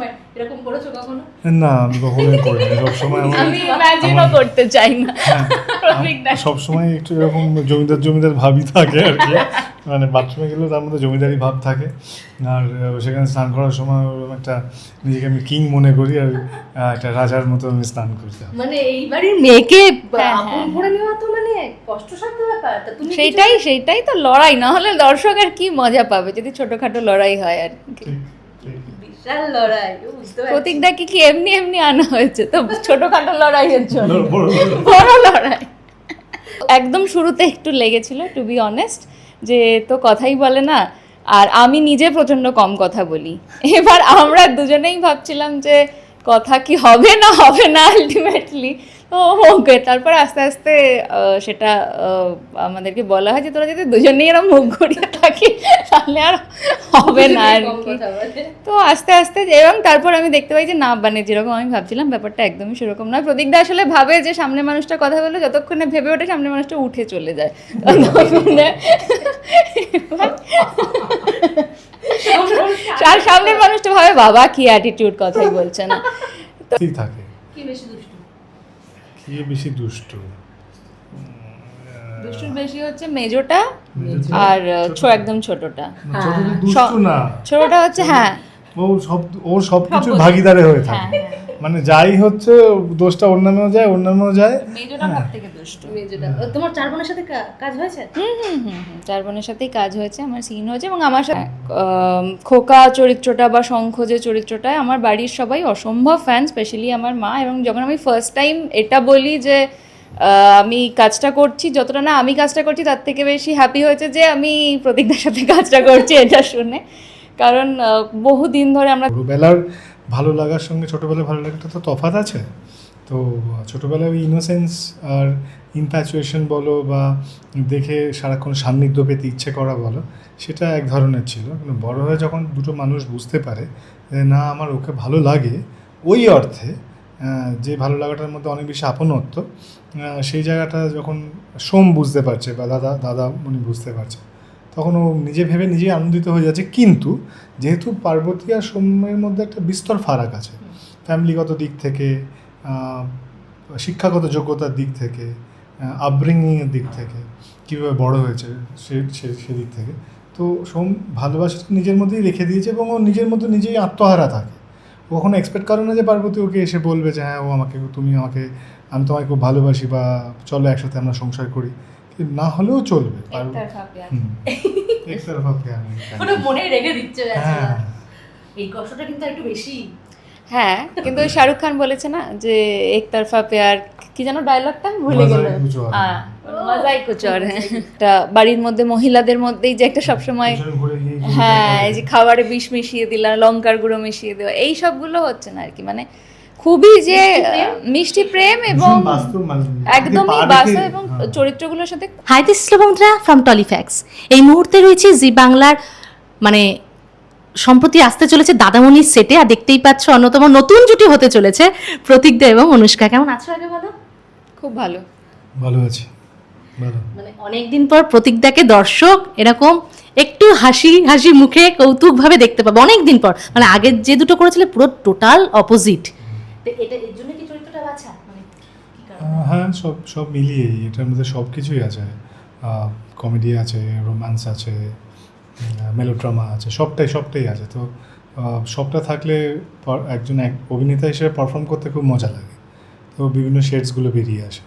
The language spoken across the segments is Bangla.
সময় এরকম করেছ কখনো? না আমি কখনোই করিনি। সবসময় আমার আমি ইমাজিনও করতে চাই না। প্রফিক দা সব সময় একটু এরকম জমিদার জমিদার ভাবই থাকে আর কি। মানে বাথরুমে গেলেও তার মধ্যে জমিদারি ভাব থাকে। আর সেখানে স্নান করার সময় একটা নিজেকে আমি কিং মনে করি আর একটা রাজার মতো আমি স্নান করতে মানে এইবারের মেয়েকে হ্যাঁ, আপন হ্যাঁ, করে নেওয়া তো মানে কষ্টসাধ্য ব্যাপার। তুমি সেইটাই সেইটাই তো লড়াই। না হলে দর্শক আর কি মজা পাবে যদি ছোটখাটো লড়াই হয় আর কি। বিশাল লড়াই বুঝতে প্রতীকদাকে কি এমনি এমনি আনা হয়েছে? তো ছোটখাটো লড়াইয়ের জন্য। বড় লড়াই। একদম শুরুতে একটু লেগেছিল টু বি অনেস্ট যে তো কথাই বলে না আর আমি নিজে প্রচণ্ড কম কথা বলি। এবার আমরা দুজনেই ভাবছিলাম যে কথা কি হবে না হবে না আলটিমেটলি ওকে। তারপর আস্তে আস্তে সেটা আমাদেরকে বলা হয় যে তোরা যদি দুজনেই এরকম মুখ ঘুরিয়ে থাকি তাহলে আর হবে না আর কি। তো আস্তে আস্তে এবং তারপর আমি দেখতে পাই যে না মানে যেরকম আমি ভাবছিলাম ব্যাপারটা একদমই সেরকম নয়। প্রদীপদা আসলে ভাবে যে সামনে মানুষটা কথা বলে যতক্ষণে ভেবে ওঠে সামনে মানুষটা উঠে চলে যায়। ততক্ষণে আর সামনের মানুষটা ভাবে বাবা কি অ্যাটিটিউড কথাই বলছে না। ঠিক থাকে। কি বেশি দুষ্টু? কি বেশি দুষ্ট? দুষ্টুর বেশি হচ্ছে মেজোটা আর ছো একদম ছোটটা। ছোট দুষ্ট না। ছোটটা হচ্ছে হ্যাঁ। ও সব ও সব কিছু ভাগিদারে হয়ে হ্যাঁ থাকে মানে যাই হচ্ছে দোষটা ওর নামেও যায় ওর নামেও যায়। মেজোটা সব থেকে দুষ্টু মেজোটা। তোমার চার বোনের সাথে কাজ হয়েছে? হুম হুম হুম। চার বোনের সাথেই কাজ হয়েছে আমার সিন হয়েছে এবং আমার সাথে খোকা চরিত্রটা বা শঙ্খ যে চরিত্রটায় আমার বাড়ির সবাই অসম্ভব ফ্যান স্পেশালি আমার মা এবং যখন আমি ফার্স্ট টাইম এটা বলি যে আমি কাজটা করছি যতটা না আমি কাজটা করছি তার থেকে বেশি হ্যাপি হয়েছে যে আমি প্রতীকদার সাথে কাজটা করছি এটা শুনে। কারণ বহু দিন ধরে আমরা ছোটোবেলার ভালো লাগার সঙ্গে ছোটোবেলায় ভালো লাগাটা তো তফাৎ আছে। তো ছোটোবেলায় ওই ইনোসেন্স আর ইনফ্যাচুয়েশন বলো বা দেখে সারাক্ষণ সান্নিধ্য পেতে ইচ্ছে করা বলো, সেটা এক ধরনের ছিল। কিন্তু বড় হয়ে যখন দুটো মানুষ বুঝতে পারে না, আমার ওকে ভালো লাগে, ওই অর্থে যে ভালো লাগাটার মধ্যে অনেক বেশি আপনত্ব সেই জায়গাটা যখন সোম বুঝতে পারছে বা দাদা দাদা উনি বুঝতে পারছে তখন ও নিজে ভেবে নিজেই আনন্দিত হয়ে যাচ্ছে। কিন্তু যেহেতু পার্বতী আর সোমের মধ্যে একটা বিস্তর ফারাক আছে ফ্যামিলিগত দিক থেকে শিক্ষাগত যোগ্যতার দিক থেকে আপব্রিঙ্গিংয়ের দিক থেকে, কীভাবে বড় হয়েছে সে সেদিক থেকে, তো সোম ভালোবাসাটা নিজের মধ্যেই রেখে দিয়েছে এবং ও নিজের মধ্যে নিজেই আত্মহারা থাকে। ও কখনো এক্সপেক্ট করে না যে পার্বতী ওকে এসে বলবে যে হ্যাঁ ও আমাকে, তুমি আমাকে, আমি তোমাকে খুব ভালোবাসি বা চলো একসাথে আমরা সংসার করি। না হলেও চলবে। একতরফা প্রেম, মনে রেখে দিচ্ছে হ্যাঁ। এই কষ্টটা কিন্তু একটু বেশি। হ্যাঁ কিন্তু ওই শাহরুখ খান বলেছে না যে একতরফা পেয়ার কি যেন ডায়লগটা ভুলে গেল মজাই কুচর হ্যাঁ। বাড়ির মধ্যে মহিলাদের মধ্যেই যে একটা সবসময় হ্যাঁ এই যে খাবারে বিষ মিশিয়ে দিলাম লঙ্কার গুঁড়ো মিশিয়ে দেওয়া এই সবগুলো হচ্ছে না আর কি। মানে খুবই যে মিষ্টি প্রেম? এবং একদমই বাস্তব এবং হ্যাঁ। চরিত্রগুলোর সাথে হাই দিস বন্ধুরা ফ্রম টলিফ্যাক্স এই মুহূর্তে রয়েছে জি বাংলার মানে সম্প্রতি আসতে চলেছে দাদামণির সেটে আর দেখতেই পাচ্ছ অন্যতম নতুন জুটি হতে চলেছে প্রতীকদা এবং অনুষ্কা। কেমন আছো আগে বলো? খুব ভালো। ভালো আছি। ভালো। মানে অনেকদিন পর প্রতীকদাকে দর্শক এরকম একটু হাসি হাসি মুখে কৌতুকভাবে দেখতে পাবো। অনেক দিন পর মানে আগের যে দুটো করেছিলে পুরো টোটাল অপোজিট এটা এর জন্য কি চরিত্রটা বাছা? মানে কি কারণ? আহ, হ্যাঁ সব সব মিলিয়েই। এটার মধ্যে সব কিছুই আছে। কমেডি আছে রোম্যান্স আছে মেলোড্রামা আছে সবটাই সবটাই আছে। তো সবটা থাকলে একজন এক অভিনেতা হিসেবে পারফর্ম করতে খুব মজা লাগে। তো বিভিন্ন শেডসগুলো বেরিয়ে আসে।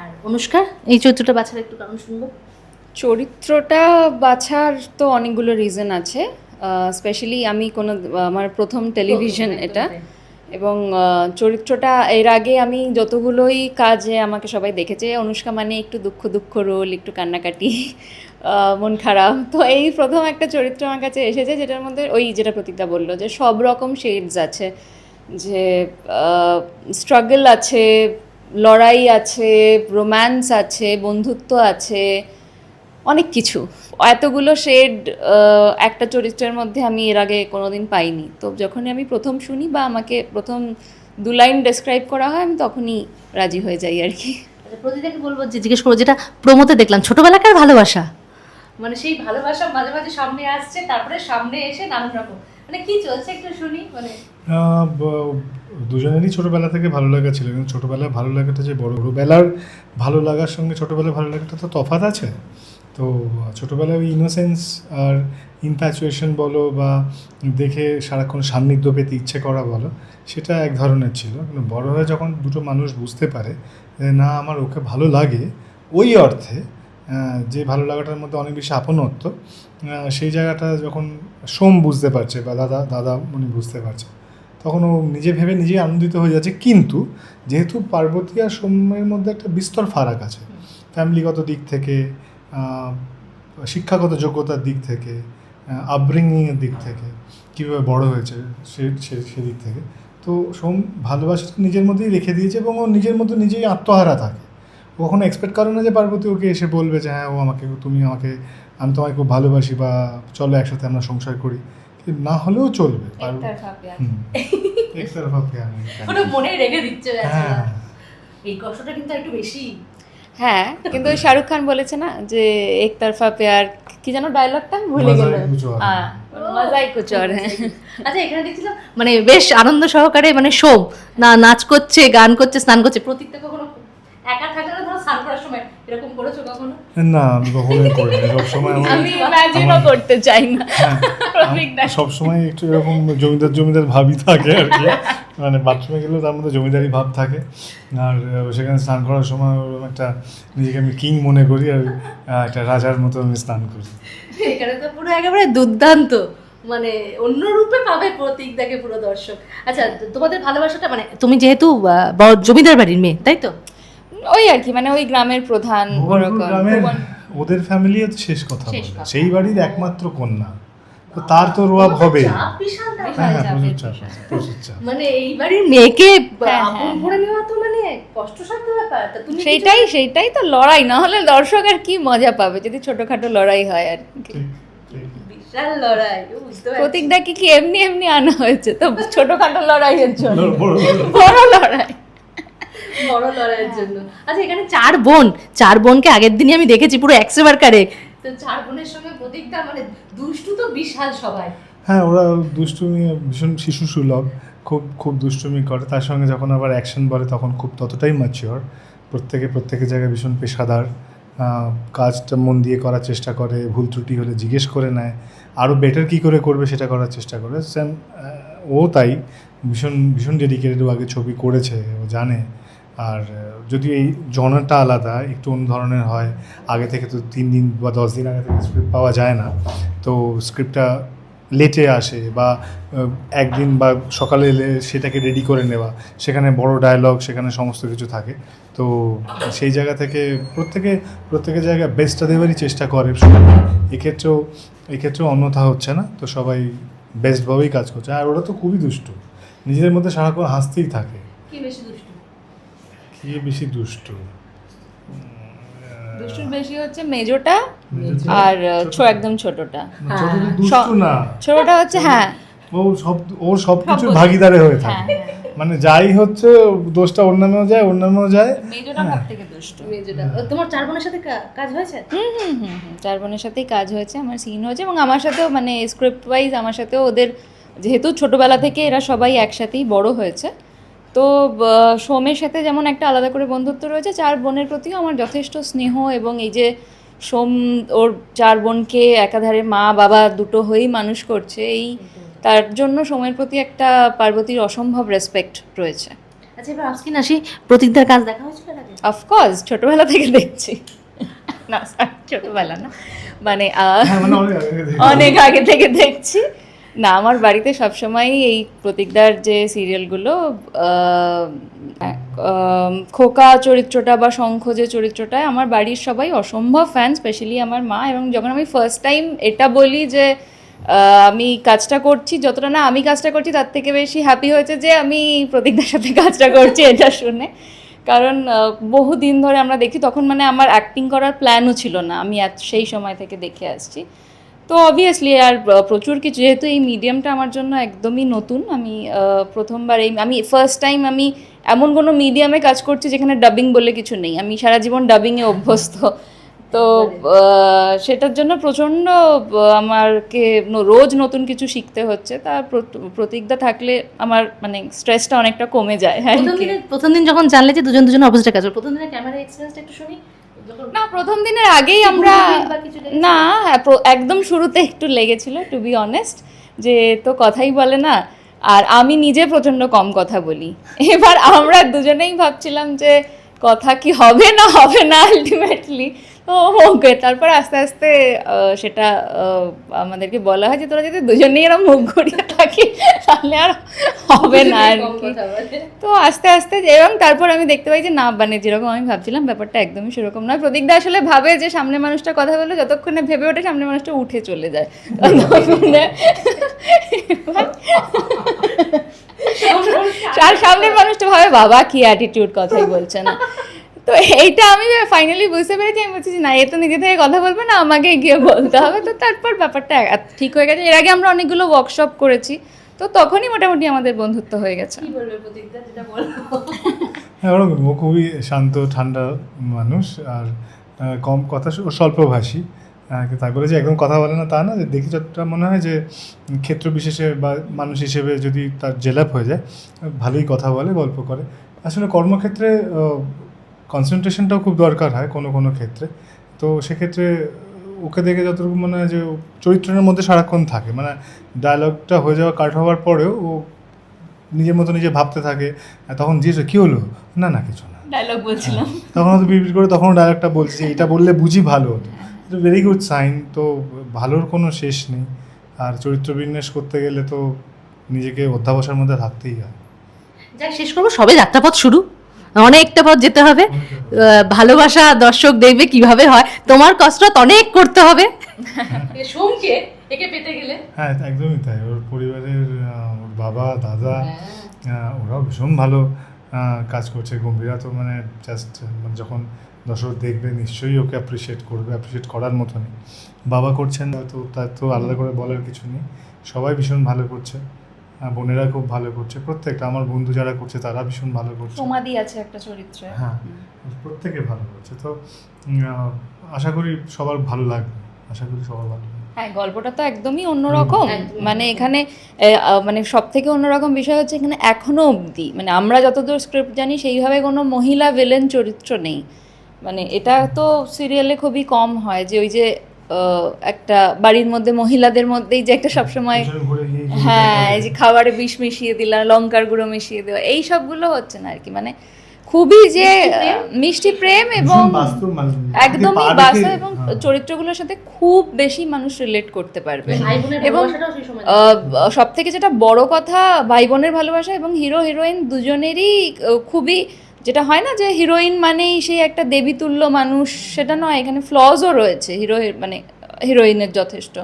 আর অনুষ্কা এই চরিত্রটা বাছার একটু কারণ শুনব। চরিত্রটা বাছার তো অনেকগুলো রিজন আছে। স্পেশালি আমি কোনো আমার প্রথম টেলিভিশন এটা। এবং চরিত্রটা, এর আগে আমি যতগুলোই কাজে আমাকে সবাই দেখেছে, অনুষ্কা মানে একটু দুঃখ দুঃখ রোল, একটু কান্নাকাটি মন খারাপ। তো এই প্রথম একটা চরিত্র আমার কাছে এসেছে যেটার মধ্যে ওই যেটা প্রতীকটা বলল যে সব রকম শেডস আছে। যে স্ট্রাগল আছে, লড়াই আছে রোম্যান্স আছে, বন্ধুত্ব আছে অনেক কিছু। এতগুলো শেড একটা চরিত্রের মধ্যে আমি এর আগে কোনোদিন পাইনি। তো যখনই আমি প্রথম শুনি বা আমাকে প্রথম দু লাইন ডেসক্রাইব করা হয় আমি তখনই রাজি হয়ে যাই আর কি। আচ্ছা প্রতিদাকে বলব যে জিজ্ঞেস করব যেটা প্রমোতে দেখলাম ছোটবেলাকার ভালোবাসা। মানে সেই ভালোবাসা মাঝে মাঝে সামনে আসছে তারপরে সামনে এসে নানান রকম। মানে কি চলছে একটু শুনি মানে? দুজনেরই ছোটোবেলা থেকে ভালো লাগা ছিল কিন্তু ছোটোবেলায় ভালো লাগাটা যে বড় বেলার ভালো লাগার সঙ্গে ছোটোবেলায় ভালো লাগাটা তো তফাৎ আছে। তো ছোটোবেলায় ওই ইনোসেন্স আর ইনফ্যাচুয়েশন বলো বা দেখে সারাক্ষণ সান্নিধ্য পেতে ইচ্ছে করা বলো সেটা এক ধরনের ছিল। কিন্তু বড় হয়ে যখন দুটো মানুষ বুঝতে পারে যে না আমার ওকে ভালো লাগে ওই অর্থে যে ভালো লাগাটার মধ্যে অনেক বেশি আপনত্ব সেই জায়গাটা যখন সোম বুঝতে পারছে বা দাদা দাদা উনি বুঝতে পারছে তখন ও নিজে ভেবে নিজেই আনন্দিত হয়ে যাচ্ছে। কিন্তু যেহেতু পার্বতী আর সোমের মধ্যে একটা বিস্তর ফারাক আছে। ফ্যামিলিগত দিক থেকে শিক্ষাগত যোগ্যতার দিক থেকে আপব্রিঙ্গিংয়ের দিক থেকে কীভাবে বড় হয়েছে সে সে- সেদিক থেকে। তো সোম ভালোবাসা নিজের মধ্যেই রেখে দিয়েছে এবং ও নিজের মধ্যে নিজেই আত্মহারা থাকে। ও কখনো এক্সপেক্ট করে না যে পার্বতী ওকে এসে বলবে যে হ্যাঁ ও আমাকে তুমি আমাকে আমি তোমায় খুব ভালোবাসি বা চলো একসাথে আমরা সংসার করি। না হলেও চলবে। একতরফা। ওটা মনে রেখে দিচ্ছে হ্যাঁ। এই কষ্টটা কিন্তু একটু বেশি হ্যাঁ কিন্তু ওই শাহরুখ খান বলেছে না যে একতরফা পেয়ার কি যেন ডায়লগটা ভুলে গেল মজাই কুচর আচ্ছা এখানে দেখছিলাম মানে বেশ আনন্দ সহকারে মানে শো না নাচ করছে গান করছে স্নান করছে প্রতীকটা কখনো একা থাকলে না ধরো স্নান করার সময় এরকম করেছ কখনো? না আমি কখনোই করিনি। সবসময় আমার আমি ইমাজিনও করতে চাই না। হ্যাঁ, সবসময় একটু এরকম জমিদার জমিদার ভাবই থাকে আর কি। মানে বাথরুমে গেলেও তার মধ্যে জমিদারি ভাব থাকে। আর সেখানে স্নান করার সময় ওরকম একটা নিজেকে আমি কিং মনে করি আর একটা রাজার মতো আমি স্নান করি। এখানে তো পুরো একেবারে দুর্দান্ত। মানে অন্য রূপে পাবে প্রতীকদাকে পুরো দর্শক। আচ্ছা তোমাদের ভালোবাসাটা মানে তুমি যেহেতু জমিদার বাড়ির মেয়ে তাই তো? ওই আর কি মানে ওই গ্রামের প্রধান ওরকম গ্রামের ওদের ফ্যামিলি হচ্ছে শেষ কথা সেই বাড়ির একমাত্র কন্যা। তো তার তো রোয়াব হবে। হ্যাঁ হ্যাঁ মানে এই বাড়ির মেয়েকে হ্যাঁ, আপন করে নেওয়া তো মানে কষ্টসাধ্য ব্যাপার। তুমি সেইটাই সেইটাই তো লড়াই না হলে দর্শক আর কি মজা পাবে যদি ছোটখাটো লড়াই হয় আর কি। বিশাল লড়াই ও বুঝতে পারছি। প্রতীক দা কি কি এমনি এমনি আনা হয়েছে? তো ছোটখাটো লড়াইয়ের জন্য। বড় লড়াই। বড় লড়াইয়ের জন্য। আচ্ছা এখানে চার বোন। চার বোনকে আগের দিনই আমি দেখেছি পুরো একশোবার কারে। তো চার বোনের সঙ্গে প্রতীকটা মানে দুষ্টু তো বিশাল সবাই। হ্যাঁ ওরা দুষ্টুমি ভীষণ শিশু সুলভ খুব খুব দুষ্টুমি করে। তার সঙ্গে যখন আবার অ্যাকশন বলে তখন খুব ততটাই ম্যাচিওর প্রত্যেকে প্রত্যেকের জায়গায় ভীষণ পেশাদার। কাজটা মন দিয়ে করার চেষ্টা করে ভুল ত্রুটি হলে জিজ্ঞেস করে নেয়। আরও বেটার কী করে করবে সেটা করার চেষ্টা করে। সেম ও তাই ভীষণ ভীষণ ডেডিকেটেড ও আগে ছবি করেছে ও জানে। আর যদিও এই জনারটা আলাদা, একটু অন্য ধরনের হয়, আগে থেকে তো তিন দিন বা দশ দিন আগে থেকে স্ক্রিপ্ট পাওয়া যায় না, তো স্ক্রিপ্টটা লেটে আসে বা একদিন বা সকালে এলে সেটাকে রেডি করে নেওয়া, সেখানে বড় ডায়লগ সেখানে সমস্ত কিছু থাকে, তো সেই জায়গা থেকে প্রত্যেকে, প্রত্যেকের জায়গায় বেস্টটা দেওয়ারই চেষ্টা করে। এক্ষেত্রেও এক্ষেত্রেও অন্যথা হচ্ছে না, তো সবাই বেস্টভাবেই কাজ করছে, আর ওরা তো খুবই দুষ্টু, নিজেদের মধ্যে সারাক্ষণ হাসতেই থাকে। কি বেশি দুষ্টু? দুষ্টুর বেশি হচ্ছে মেজোটা? আর ছো একদম ছোটটা। না, দুষ্টু না। ছোটটা হচ্ছে হ্যাঁ। ও সব ও সব বোঝে। ভাগিদারে হয়ে হ্যাঁ থাকে মানে যাই হচ্ছে দোষটা ওর নামেও যায় ওর নামেও যায়। মেজোটা সব থেকে দুষ্টু। মেজোটা। ও, তোমার চার বোনের সাথে কাজ হয়েছে? হুম হুম হুম হুম। চার বোনের সাথেই কাজ হয়েছে আমার সিন হয়েছে এবং আমার সাথেও মানে স্ক্রিপ্ট ওয়াইজ আমার সাথেও ওদের যেহেতু ছোটবেলা থেকে এরা সবাই একসাথেই বড় হয়েছে তো সোমের সাথে যেমন একটা আলাদা করে বন্ধুত্ব রয়েছে চার বোনের প্রতিও আমার যথেষ্ট স্নেহ এবং এই যে সোম ওর চার বোনকে একাধারে মা বাবা দুটো হয়েই মানুষ করছে এই তার জন্য সোমের প্রতি একটা পার্বতীর অসম্ভব রেসপেক্ট রয়েছে। আচ্ছা এবার আজকে আসি প্রতীকদার কাজ দেখা হয়েছিল অফকোর্স ছোটবেলা থেকে দেখছি। না ছোটবেলা না। মানে হ্যাঁ মানে। অনেক আগে থেকে দেখছি। না, আমার বাড়িতে সবসময় এই প্রতীকদার যে সিরিয়ালগুলো খোকা চরিত্রটা বা শঙ্খ যে চরিত্রটা আমার বাড়ির সবাই অসম্ভব ফ্যান স্পেশালি আমার মা এবং যখন আমি ফার্স্ট টাইম এটা বলি যে আমি কাজটা করছি, যতটা না আমি কাজটা করছি, তার থেকে বেশি হ্যাপি হয়েছে যে আমি প্রতীকদার সাথে কাজটা করছি এটা শুনে। কারণ বহু দিন ধরে আমরা দেখি, তখন মানে আমার অ্যাক্টিং করার প্ল্যানও ছিল না। আমি সেই সময় থেকে দেখে আসছি। তো অবভিয়াসলি আর প্রচুর কিছু যেহেতু এই মিডিয়ামটা আমার জন্য একদমই নতুন আমি প্রথমবার এই আমি ফার্স্ট টাইম আমি এমন কোনো মিডিয়ামে কাজ করছি যেখানে ডাবিং বলে কিছু নেই আমি সারা জীবন ডাবিংয়ে অভ্যস্ত। তো সেটার জন্য প্রচণ্ড আমারকে রোজ নতুন কিছু শিখতে হচ্ছে তা প্রত- প্রতীকদা থাকলে আমার মানে স্ট্রেসটা অনেকটা কমে যায় হ্যাঁ প্রথম প্রথম দিন যখন জানলে যে দুজন দুজন অপোজিটে কাজ প্রথম দিনের ক্যামেরা এক্সপিরিয়েন্সটা একটু শুনি। না প্রথম দিনের আগেই আমরা? না হ্যাঁ, একদম শুরুতে একটু লেগেছিল টু বি অনেস্ট যে তো কথাই বলে না আর আমি নিজে প্রচণ্ড কম কথা বলি এবার আমরা দুজনেই ভাবছিলাম যে কথা কি হবে না হবে না আলটিমেটলি ওকে। তারপর আস্তে আস্তে সেটা আমাদেরকে বলা হয় যে তোরা যদি দুজনেই এরকম মুখ ঘুরিয়ে থাকি তাহলে আর হবে না আর কি। তো আস্তে আস্তে এবং তারপর আমি দেখতে পাই যে না মানে যেরকম আমি ভাবছিলাম ব্যাপারটা একদমই সেরকম নয়। প্রদীপদা আসলে ভাবে যে সামনে মানুষটা কথা বলে যতক্ষণে ভেবে ওঠে সামনে মানুষটা উঠে চলে যায়। আর সামনের মানুষটা ভাবে বাবা কি অ্যাটিটিউড কথাই বলছে না। তো এইটা আমি ফাইনালি বুঝতে পেরেছি আমি বলছি যে না এ তো নিজে থেকে কথা বলবে না আমাকে গিয়ে বলতে হবে। তো তারপর ব্যাপারটা ঠিক হয়ে গেছে। এর আগে আমরা অনেকগুলো ওয়ার্কশপ করেছি তো তখনই মোটামুটি আমাদের বন্ধুত্ব হয়ে গেছে। কি বলবে প্রতীকদা যেটা বলব হ্যাঁ ওরকম ও খুবই শান্ত ঠান্ডা মানুষ আর কম কথা স্বল্পভাষী। তাই বলে যে একদম কথা বলে না তা না যে দেখি যতটা মনে হয় যে ক্ষেত্র বিশেষে বা মানুষ হিসেবে যদি তার জেলাপ হয়ে যায় ভালোই কথা বলে গল্প করে। আসলে কর্মক্ষেত্রে কনসেন্ট্রেশনটাও খুব দরকার হয় কোনো কোনো ক্ষেত্রে। তো সেক্ষেত্রে ওকে দেখে যতটুকু মনে হয় যে চরিত্রের মধ্যে সারাক্ষণ থাকে। মানে ডায়লগটা হয়ে যাওয়া কাট হওয়ার পরেও ও নিজের মতো নিজে ভাবতে থাকে তখন জিজ্ঞেস কী হলো? না না কিছু না। ডায়লগ বলছিলাম। তখন হয়তো বিড়বিড় করে তখন ডায়লগটা বলছে যে এটা বললে বুঝি ভালো। হতো ভেরি গুড সাইন তো ভালোর কোনো শেষ নেই। আর চরিত্র বিন্যাস করতে গেলে তো নিজেকে অধ্যাবসার মধ্যে থাকতেই হয়। যাক শেষ করব। সবে যাত্রাপথ শুরু। অনেকটা পথ যেতে হবে। ভালোবাসা দর্শক দেখবে কীভাবে হয়। তোমার কসরত অনেক করতে হবে। সোমকে একে পেতে গেলে? হ্যাঁ একদমই তাই। ওর পরিবারের ওর বাবা দাদা ওরাও ভীষণ ভালো কাজ করছে। গম্ভীরা তো মানে জাস্ট যখন দর্শক দেখবে নিশ্চয়ই ওকে অ্যাপ্রিসিয়েট করবে অ্যাপ্রিসিয়েট করার মতনই। বাবা করছেন তো তার তো আলাদা করে বলার কিছু নেই। সবাই ভীষণ ভালো করছে। বোনেরা খুব ভালো করছে। প্রত্যেকটা আমার বন্ধু যারা করছে তারা ভীষণ ভালো করছে। সমাধি আছে একটা চরিত্রে। হ্যাঁ প্রত্যেকে ভালো করছে। তো আশা করি সবার ভালো লাগবে। আশা করি সবার ভালো হ্যাঁ গল্পটা তো একদমই অন্যরকম। মানে এখানে মানে সব থেকে অন্যরকম বিষয় হচ্ছে এখানে এখনও অবধি মানে আমরা যতদূর স্ক্রিপ্ট জানি সেইভাবে কোনো মহিলা ভিলেন চরিত্র নেই। মানে এটা তো সিরিয়ালে খুবই কম হয় যে ওই যে একটা বাড়ির মধ্যে মহিলাদের মধ্যেই যে একটা সবসময় গিয়ে হ্যাঁ এই যে খাবারে বিষ মিশিয়ে দিলাম লঙ্কার গুঁড়ো মিশিয়ে দেওয়া এই সবগুলো হচ্ছে না আর কি মানে খুবই যে মিষ্টি প্রেম? এবং একদমই বাস্তব এবং হ্যাঁ। চরিত্রগুলোর সাথে খুব বেশি মানুষ রিলেট করতে পারবে। এবং সব থেকে যেটা বড় কথা ভাই বোনের ভালোবাসা এবং হিরো হিরোইন দুজনেরই খুবই যেটা হয় না যে হিরোইন মানেই সেই একটা দেবীতুল্য মানুষ সেটা নয় এখানে ফ্লজও রয়েছে হিরো মানে হিরোইনের যথেষ্ট।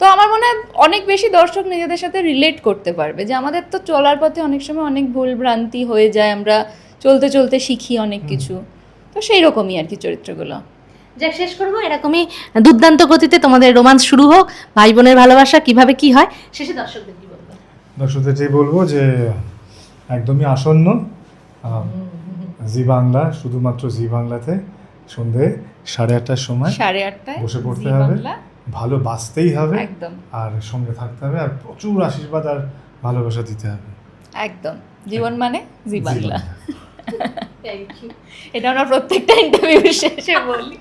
তো আমার মনে হয় অনেক বেশি দর্শক নিজেদের সাথে রিলেট করতে পারবে যে আমাদের তো চলার পথে অনেক সময় অনেক ভুল ভ্রান্তি হয়ে যায় আমরা চলতে চলতে শিখি অনেক কিছু। তো সেই রকমই আর কি চরিত্রগুলো। যাক শেষ করব। এরকমই দুর্দান্ত গতিতে তোমাদের রোমান্স শুরু হোক। ভাই বোনের ভালোবাসা কীভাবে কি হয়? শেষে দর্শকদের কি বলব? দর্শকদের বলব যে একদমই আসন্ন। জি বাংলা শুধুমাত্র জি বাংলাতে সন্ধে সাড়ে আটটার সময় সাড়ে আটটায় বসে পড়তে হবে। বাংলা। ভালো বাঁচতেই হবে একদম। আর সঙ্গে থাকতে হবে আর প্রচুর আশীর্বাদ আর ভালোবাসা দিতে হবে। একদম। জীবন মানে জি বাংলা এটা আমরা প্রত্যেকটা ইন্টারভিউ শেষে বলি।